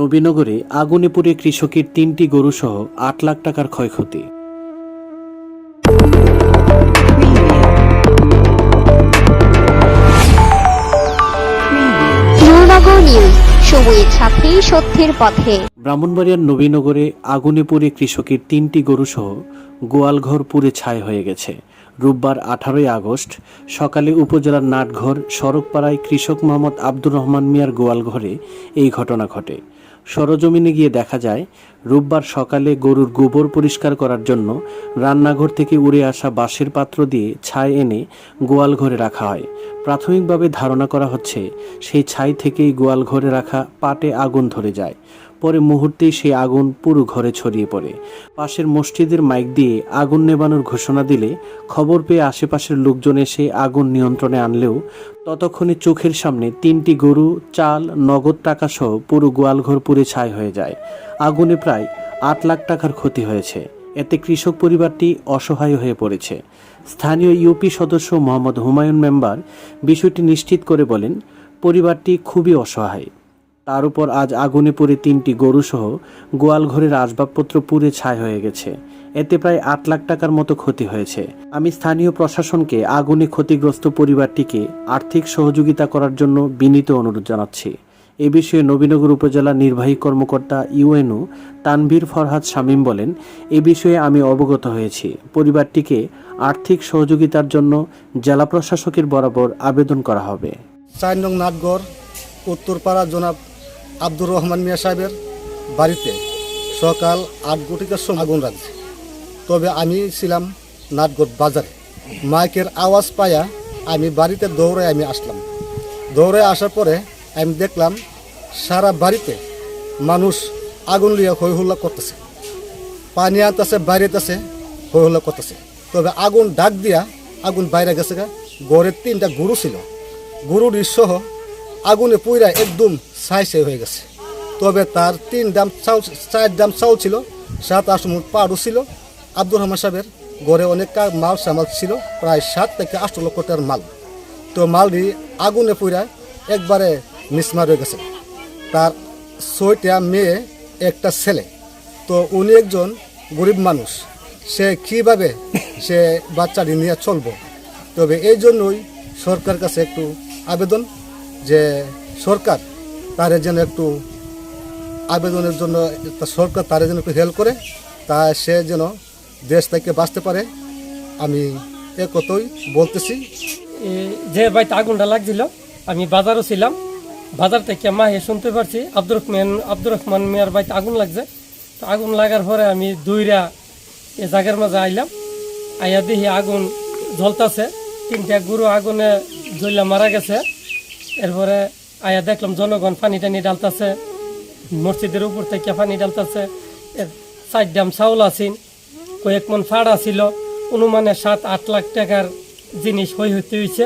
নবীনগরে আগুনে পুড়ে কৃষকের তিনটি গরুসহ আট লাখ টাকার ক্ষয়ক্ষতি। সময়ের সাথে সত্যের পথে। ব্রাহ্মণবাড়িয়ার নবীনগরে আগুনে পুড়ে কৃষকের তিনটি গরুসহ গোয়ালঘর পুড়ে ছাই হয়ে গেছে। রোববার আঠারোই আগস্ট সকালে উপজেলার নাটঘর সড়কপাড়ায় কৃষক মোহাম্মদ আব্দুর রহমান মিয়ার গোয়ালঘরে এই ঘটনা ঘটে। সরজমিনে গিয়ে দেখা যায়, রোববার সকালে গরুর গোবর পরিষ্কার করার জন্য রান্নাঘর থেকে উড়ে আসা বাঁশের পাত্র দিয়ে ছাই এনে গোয়াল ঘরে রাখা হয়। প্রাথমিকভাবে ধারণা করা হচ্ছে, সেই ছাই থেকেই গোয়াল ঘরে রাখা পাটে আগুন ধরে যায়। পরে মুহূর্তেই সেই আগুন পুরো ঘরে ছড়িয়ে পড়ে। পাশের মসজিদের মাইক দিয়ে আগুন নেবানোর ঘোষণা দিলে খবর পেয়ে আশেপাশের লোকজন এসে আগুন নিয়ন্ত্রণে আনলেও ততক্ষণে চোখের সামনে তিনটি গরু, চাল, নগদ টাকা সহ পুরো গোয়ালঘর পুড়ে ছাই হয়ে যায়। আগুনে প্রায় আট লাখ টাকার ক্ষতি হয়েছে। এতে কৃষক পরিবারটি অসহায় হয়ে পড়েছে। স্থানীয় ইউপি সদস্য মোহাম্মদ হুমায়ুন মেম্বার বিষয়টি নিশ্চিত করে বলেন, পরিবারটি খুবই অসহায়। তার উপর আজ আগুনে পড়ে তিনটি গরুসহ গোয়াল ঘরের আসবাবপত্র পুড়ে ছাই হয়ে গেছে। এতে প্রায় আট লাখ টাকার মতো ক্ষতি হয়েছে। আমি স্থানীয় প্রশাসনকে আগুনে ক্ষতিগ্রস্ত পরিবারটিকে আর্থিক সহযোগিতা করার জন্য বিনীত অনুরোধ জানাচ্ছি। এ বিষয়ে নবীনগর উপজেলা নির্বাহী কর্মকর্তা ইউএনও তানভীর ফরহাদ শামীম বলেন, এ বিষয়ে আমি অবগত হয়েছি। পরিবারটিকে আর্থিক সহযোগিতার জন্য জেলা প্রশাসকের বরাবর আবেদন করা হবে। চার নং নাটগড় উত্তরপাড়া জনাব আব্দুর রহমান মিয়া সাহেবের বাড়িতে সকাল আট ঘটিকার সময় আগুন লাগছে। তবে আমি ছিলাম নাটগোট বাজারে। মাইকের আওয়াজ পায়া আমি বাড়িতে দৌড়ে আমি আসলাম। দৌড়ে আসার পরে আমি দেখলাম সারা বাড়িতে মানুষ আগুন লিয়ে হই হুল্লা করতেছে। পানি আনতেছে বাইরেতেছে হই হুল্লা করতেছে। তবে আগুন ডাক দিয়া আগুন বাইরে গেছে গড়ের তিনটা গরু ছিল। গরুর সহ আগুনে পুইরা একদম ছাই ছাই হয়ে গেছে। তবে তার তিন দাম চাউল চার দাম চাউল ছিল, সাত আট মুঠ পাড়ও ছিল। আব্দুর রহমান সাহেবের গড়ে অনেক মাল সামাল ছিল, প্রায় সাত থেকে আট লক্ষ টাকার মাল। তো মালটি আগুনে পুইরা একবারে মিসমার হয়ে গেছে। তার ছয়টা মেয়ে, একটা ছেলে। তো উনি একজন গরিব মানুষ। সে কীভাবে সে বাচ্চাটি নিয়ে চলবো? তবে এই জন্যই সরকার কাছে একটু আবেদন। যে সরকার তার যেন একটু আবেদনের জন্য সরকার তার যেন একটু হেল্প করে, তা সে যেন দেশ থেকে বাঁচতে পারে, আমি এ কতই বলতেছি। যে বাড়িতে আগুনটা লাগছিল, আমি বাজারও ছিলাম। বাজার থেকে মাহে শুনতে পারছি, আব্দুর রহমান আব্দুর রহমান মিয়ার বাড়িতে আগুন লাগছে। তো আগুন লাগার পরে আমি দুইরা এ জায়গার মাঝে আইলাম। আইয়া দেখি আগুন জ্বলতাছে, তিনটা গরু আগুনে জ্বললা মারা গেছে। এরপরে আয়া দেখলাম জনগণ পানি টানি ডালতাছে, মসজিদের উপর থেকে পানি ডালতাছে চার দাম চাউল আছেন, কয়েক মন ফাড় ছিল অনুমানে সাত, আট লাখ টাকার জিনিস হই হইতে হয়েছে।